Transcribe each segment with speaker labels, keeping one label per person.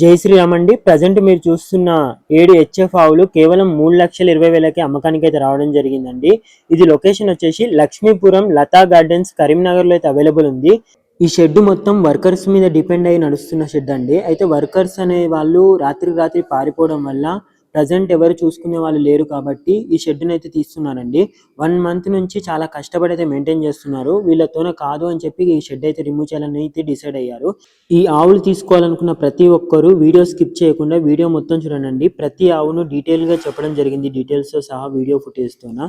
Speaker 1: జై శ్రీరామ్ అండి ప్రజెంట్ మీరు చూస్తున్న ఏడు హెచ్ఎఫ్ ఆవులు కేవలం మూడు లక్షల ఇరవై వేలకి అమ్మకానికి అయితే రావడం జరిగిందండి. ఇది లొకేషన్ వచ్చేసి లక్ష్మీపురం లతా గార్డెన్స్ కరీంనగర్లో అయితే అవైలబుల్ ఉంది. ఈ షెడ్ మొత్తం వర్కర్స్ మీద డిపెండ్ అయి నడుస్తున్న షెడ్ అండి. అయితే వర్కర్స్ అనే వాళ్ళు రాత్రి రాత్రి పారిపోవడం వల్ల ప్రజెంట్ ఎవరు చూసుకునే వాళ్ళు లేరు కాబట్టి ఈ షెడ్ని అయితే తీస్తున్నారండి. వన్ మంత్ నుంచి చాలా కష్టపడి అయితే మెయింటైన్ చేస్తున్నారు. వీళ్ళతోనే కాదు అని చెప్పి ఈ షెడ్ అయితే రిమూవ్ చేయాలని అయితే డిసైడ్ అయ్యారు. ఈ ఆవులు తీసుకోవాలనుకున్న ప్రతి ఒక్కరు వీడియో స్కిప్ చేయకుండా వీడియో మొత్తం చూడండి. ప్రతి ఆవును డీటెయిల్గా చెప్పడం జరిగింది. డీటెయిల్స్తో సహా వీడియో ఫుటేజ్తోన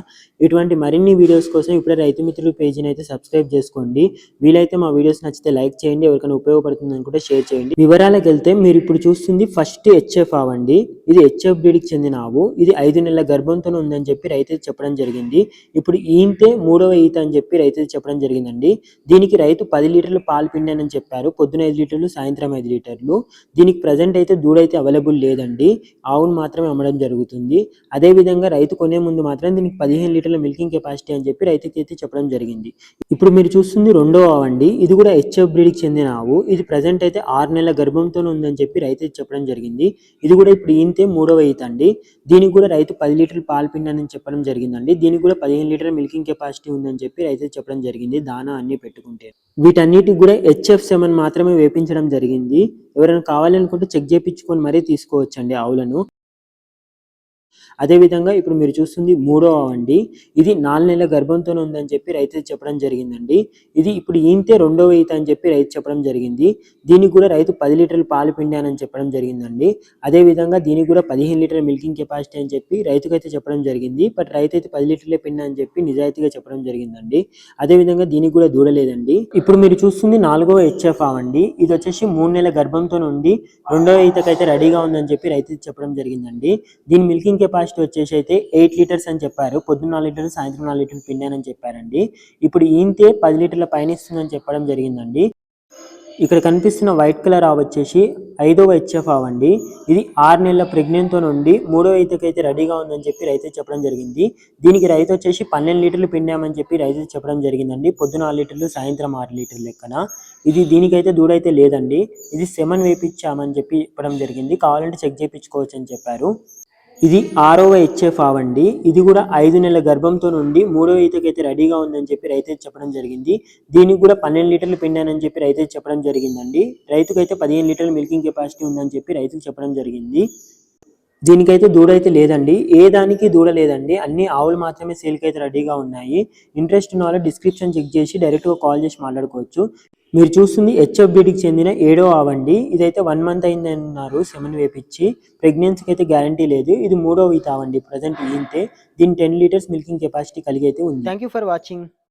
Speaker 1: ఇటువంటి మరిన్ని వీడియోస్ కోసం ఇప్పుడే రైతు మిత్రులు పేజీని అయితే సబ్స్క్రైబ్ చేసుకోండి. వీలైతే మా వీడియోస్ నచ్చితే లైక్ చేయండి. ఎవరికైనా ఉపయోగపడుతుంది అనుకుంటే షేర్ చేయండి. వివరాలకు వెళ్తే మీరు ఇప్పుడు చూస్తుంది ఫస్ట్ హెచ్ఎఫ్ ఆవు అండి. ఇది హెచ్ఎఫ్ బ్రీడ్కి చెందిన ఆవు ఇది ఐదు నెలల గర్భంతో ఉందని చెప్పి రైతు చెప్పడం జరిగింది. ఇప్పుడు ఈంతే మూడవ ఈత అని చెప్పి రైతు చెప్పడం జరిగిందండి. దీనికి రైతు పది లీటర్లు పాలు పిండానని చెప్పారు. పొద్దున ఐదు లీటర్లు సాయంత్రం ఐదు లీటర్లు. దీనికి ప్రజెంట్ అయితే దూడైతే అవైలబుల్ లేదండి. ఆవును మాత్రమే అమ్మడం జరుగుతుంది. అదే విధంగా రైతు కొనే ముందు మాత్రం దీనికి పదిహేను లీటర్ల మిల్కింగ్ కెపాసిటీ అని చెప్పి రైతుకి అయితే చెప్పడం జరిగింది. ఇప్పుడు మీరు చూస్తుంది రెండో ఆవు అండి. ఇది కూడా హెచ్ఎఫ్ బ్రీడ్కి చెందిన ఆవు. ఇది ప్రజెంట్ అయితే ఆరు నెలల గర్భంతో ఉందని చెప్పి రైతు చెప్పడం జరిగింది. ఇది కూడా ఇప్పుడు ఈంతే మూడవ ఈత ఉందండి. దీనికి కూడా రైతు పది లీటర్లు పాలు పిండానని చెప్పడం జరిగిందండి. దీనికి కూడా పదిహేను లీటర్ మిల్కింగ్ కెపాసిటీ ఉందని చెప్పి రైతు చెప్పడం జరిగింది. దానా అన్ని పెట్టుకుంటే. వీటన్నిటికి కూడా హెచ్ఎఫ్ సెవెన్ మాత్రమే వేపించడం జరిగింది. ఎవరైనా కావాలనుకుంటే చెక్ చేయించుకొని మరీ తీసుకోవచ్చండి ఆవులను. అదే విధంగా ఇప్పుడు మీరు చూస్తుంది మూడో అండి ఇది నాలుగు నెలల గర్భంతోనే ఉందని చెప్పి రైతు చెప్పడం జరిగిందండి. ఇది ఇప్పుడు ఈంతే రెండవ ఈత అని చెప్పి రైతు చెప్పడం జరిగింది. దీనికి కూడా రైతు పది లీటర్లు పాలు పిండానని చెప్పడం జరిగిందండి. అదే విధంగా దీనికి కూడా పదిహేను లీటర్ మిల్కింగ్ కెపాసిటీ అని చెప్పి రైతుకైతే చెప్పడం జరిగింది. బట్ రైతు అయితే పది లీటర్లే పిండా అని చెప్పి నిజాయితీగా చెప్పడం జరిగిందండి. అదే విధంగా దీనికి కూడా దూడలేదండి. ఇప్పుడు మీరు చూస్తుంది నాలుగవ హెచ్ఎఫ్ అండి ఇది వచ్చేసి మూడు నెలల గర్భంతో ఉండి రెండవ ఈతకైతే రెడీగా ఉందని చెప్పి రైతు చెప్పడం జరిగిందండి. దీని మిల్కింగ్ కెపాసిటీ వచ్చేసి అయితే ఎయిట్ లీటర్స్ అని చెప్పారు. పొద్దున్న నాలుగు లీటర్లు సాయంత్రం నాలుగు లీటర్లు పిండానని చెప్పారండి. ఇప్పుడు ఈంతే పది లీటర్ల పైన ఇస్తుందని చెప్పడం జరిగిందండి. ఇక్కడ కనిపిస్తున్న వైట్ కలర్ ఆవు వచ్చేసి ఐదవ హెచ్ఎఫ్ ఆవు అండి. ఇది ఆరు నెలల ప్రెగ్నెంట్తో నుండి మూడో ఈతకైతే రెడీగా ఉందని చెప్పి రైతు చెప్పడం జరిగింది. దీనికి రైతు వచ్చేసి పన్నెండు లీటర్లు పిండామని చెప్పి రైతు చెప్పడం జరిగిందండి. పొద్దున ఆరు లీటర్లు సాయంత్రం ఆరు లీటర్లు లెక్కన. ఇది దీనికైతే దూడైతే లేదండి. ఇది సెమన్ వేపించామని చెప్పి చెప్పడం జరిగింది. కావాలంటే చెక్ చేయించుకోవచ్చు అని చెప్పారు. ఇది ఆరవ హెచ్ఎఫ్ ఆవండి. ఇది కూడా ఐదు నెలల గర్భంతో నుండి మూడో ఈతకైతే రెడీగా ఉందని చెప్పి రైతు చెప్పడం జరిగింది. దీనికి కూడా పన్నెండు లీటర్లు పిండానని చెప్పి రైతు చెప్పడం జరిగిందండి. రైతుకైతే పదిహేను లీటర్ల మిల్కింగ్ కెపాసిటీ ఉందని చెప్పి రైతుకు చెప్పడం జరిగింది. దీనికైతే దూడ అయితే లేదండి. ఏ దానికి దూడ లేదండి. అన్ని ఆవులు మాత్రమే సేల్కి అయితే రెడీగా ఉన్నాయి. ఇంట్రెస్ట్ ఉన్న వాళ్ళు డిస్క్రిప్షన్ చెక్ చేసి డైరెక్ట్గా కాల్ చేసి మాట్లాడుకోవచ్చు. మీరు చూస్తుంది హెచ్ఎఫ్బిడికి చెందిన ఏడో ఆవండి. ఇదైతే వన్ మంత్ అయింది అన్నారు సెమన్ వేపించి ప్రెగ్నెన్సీకి అయితే గ్యారంటీ లేదు. ఇది మూడో ఈత ఆవండి ప్రజెంట్ ఇంతే దీని టెన్ లీటర్స్ మిల్కింగ్ కెపాసిటీ కలిగి అయితే ఉంది. Thank you for watching